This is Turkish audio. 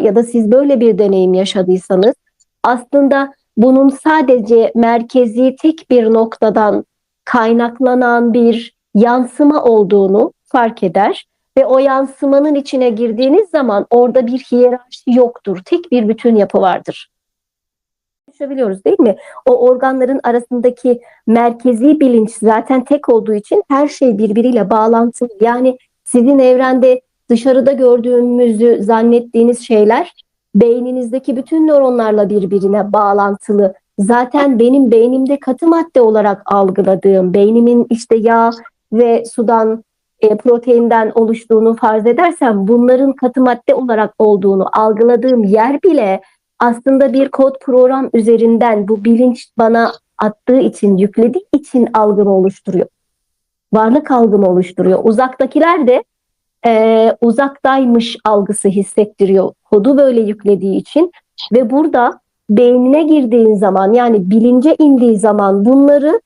ya da siz böyle bir deneyim yaşadıysanız aslında bunun sadece merkezi tek bir noktadan kaynaklanan bir yansıma olduğunu fark eder ve o yansımanın içine girdiğiniz zaman orada bir hiyerarşi yoktur. Tek bir bütün yapı vardır. Konuşabiliyoruz değil mi? O organların arasındaki merkezi bilinç zaten tek olduğu için her şey birbiriyle bağlantılı. Yani sizin evrende dışarıda gördüğümüzü zannettiğiniz şeyler beyninizdeki bütün nöronlarla birbirine bağlantılı. Zaten benim beynimde katı madde olarak algıladığım, beynimin işte yağ ve sudan, e, proteinden oluştuğunu farz edersem bunların katı madde olarak olduğunu algıladığım yer bile aslında bir kod program üzerinden bu bilinç bana attığı için, yüklediği için algımı oluşturuyor. Varlık algımı oluşturuyor. Uzaktakiler de e, uzaktaymış algısı hissettiriyor. Kodu böyle yüklediği için ve burada beynine girdiğin zaman yani bilince indiği zaman bunları